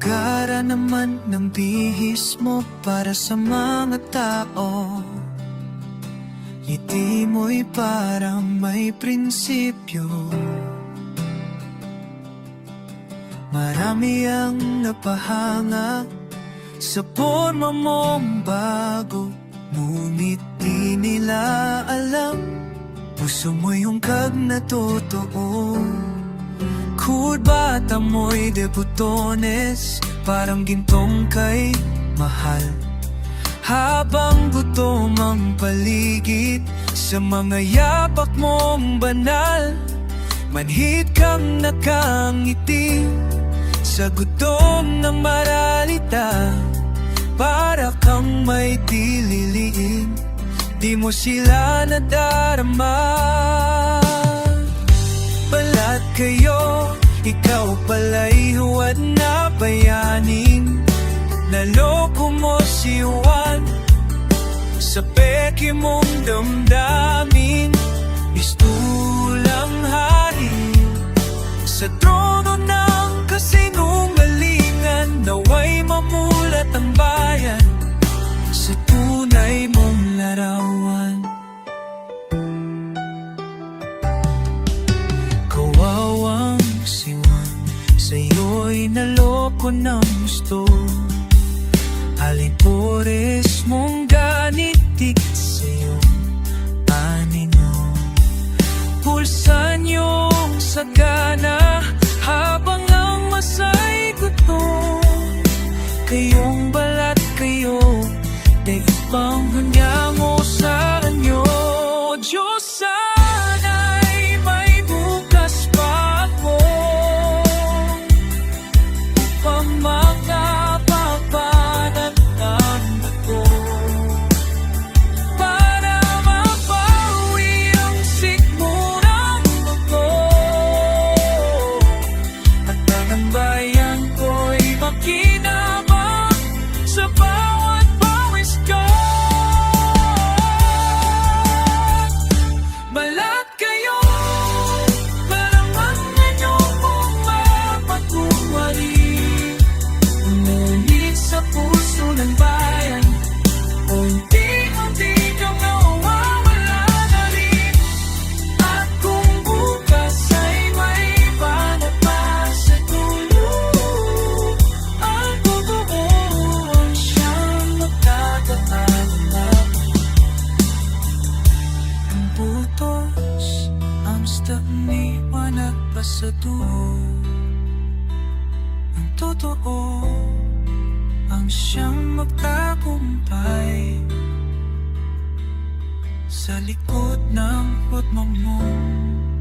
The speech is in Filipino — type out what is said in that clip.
gara naman ng bihis mo para sa mga tao. Ngiti mo'y parang may prinsipyo. Marami ang napahanga sa forma mong bago Ngunit di nila alam. Puso mo yung kag na totoo Kud bata mo'y debutones Parang gintong kay mahal. Habang gutom ang paligid Sa mga yapak mong banal Manhid kang nakangiti. Sa gutom ng maralita Para kang may dililiin. Di mo sila nadarama. Balat kayo, ikaw pala'y huwad na bayaning Naloko mo si Juan Sa peke mong damdamin. Mistulang naloko ng gusto. Alipores mong ganitik sa'yo Anino Pulsan yung sagana Habang ang masay gutom. Kayong balat Unti-unti kang nawawala na rin At kung bukas ay may banat pa sa dulo Ang totoo ang siyang magtataalam ang butos Ang step ni wanag pa sa dulo Ang totoo Ang siyang magtagumpay Sa likod ng hutmong mundo